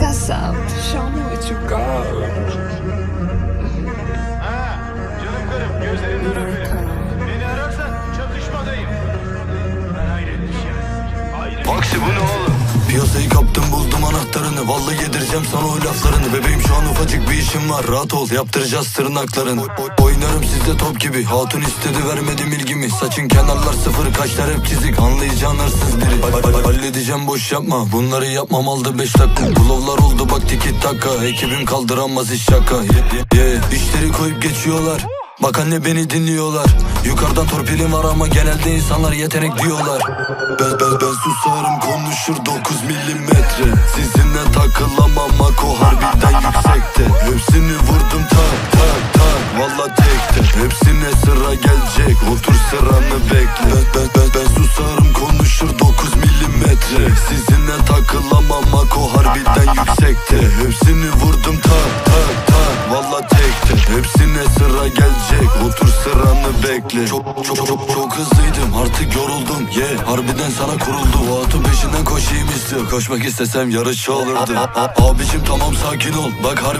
I'm show me what you got. Ha, canım karım gözlerin öpüyor. Beni ararsan çatışmadayım. Ben hayret bir şey. Hayret. Aksi bu ne oğlum? Piyasayı kaptım buldum anahtarını Vallahi yedireceğim sana o laflarını Bebeğim şu an ufacık bir işim var Rahat ol yaptıracağız tırnaklarını Oy- oy- Oynarım sizde top gibi Hatun istedi vermedim ilgimi Saçın kenarlar sıfır kaşlar hep çizik Anlayacağın hırsız biri Hall- hall- Halledeceğim boş yapma. Bunları yapmam aldı beş dakika. Bulovlar oldu bak tiki taka Ekibim kaldıramaz iş şaka. Ye- ye- ye. İşleri koyup geçiyorlar. Bak anne beni dinliyorlar. Yukarıdan torpilim var ama genelde insanlar yetenek diyorlar. Ben ben ben susarım konuşur 9 milimetre. Sizinle takılamam Mako harbiden yüksekte. Hepsini vurdum tak tak tak. Valla tekte. Hepsine sıra gelecek. Otur sıranı bekle. Ben ben ben, ben susarım konuşur 9 milimetre Sizinle takılamam Mako harbiden yüksekte. Hepsini vurdum tak tak tak Valla tekte. Hepsine sıra gelecek. Otur sıranı bekle. Çok çok çok çok hızlıydım artık yoruldum. Ye yeah. harbiden sana kuruldu O atın peşinden koşayım istiyor. Koşmak istesem yarışçı olurdu. A- Abicim tamam sakin ol. Bak harbiden